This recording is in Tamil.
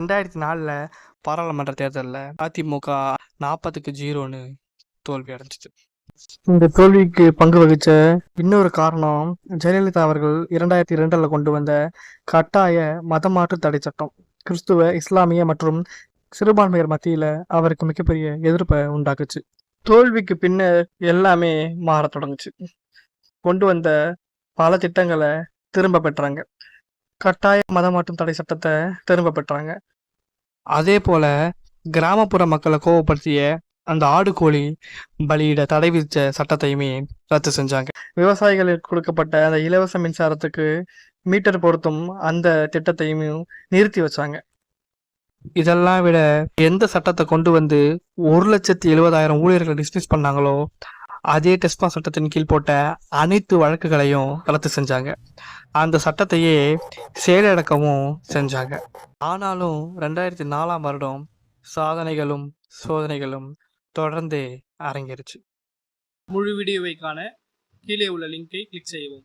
ரெண்டாயிரத்தி நாலில் பாராளுமன்ற தேர்தலில் அதிமுக நாற்பதுக்கு ஜீரோன்னு தோல்வி அடைஞ்சிச்சு. இந்த தோல்விக்கு பங்கு வகிச்ச இன்னொரு காரணம் ஜெயலலிதா அவர்கள் இரண்டாயிரத்தி இரண்டில் கொண்டு வந்த கட்டாய மதமாற்று தடை சட்டம். கிறிஸ்துவ இஸ்லாமிய மற்றும் சிறுபான்மையர் மத்தியில் அவருக்கு மிகப்பெரிய எதிர்ப்பை உண்டாக்குச்சு. தோல்விக்கு பின்னர் எல்லாமே மாறத் தொடங்குச்சு. கொண்டு வந்த பல திட்டங்களை திரும்ப பெற்றாங்க. கட்டாய மதமாற்றம் தடை சட்டத்தை திரும்ப பெற்றாங்க. அதே போல கிராமப்புற மக்களை கோவப்படுத்திய அந்த ஆடு கோழி பலியிட தடை விதிச்ச சட்டத்தையுமே ரத்து செஞ்சாங்க. விவசாயிகளுக்கு கொடுக்கப்பட்ட அந்த இலவச மின்சாரத்துக்கு மீட்டர் பொருத்தும் அந்த திட்டத்தையும் நிறுத்தி வச்சாங்க. இதெல்லாம் விட எந்த சட்டத்தை கொண்டு வந்து ஒரு லட்சத்தி எழுபதாயிரம் ஊழியர்களை டிஸ்மிஸ் பண்ணாங்களோ அதே டெஸ்மா சட்டத்தின் கீழ் போட்ட அனைத்து வழக்குகளையும் ரத்து செஞ்சாங்க. அந்த சட்டத்தையே செயலடக்கவும் செஞ்சாங்க. ஆனாலும் ரெண்டாயிரத்தி நாலாம் வருடம் சாதனைகளும் சோதனைகளும் தொடர்ந்து அரங்கேறுச்சு. முழு வீடியோவை காண கீழே உள்ள லிங்கை கிளிக் செய்யவும்.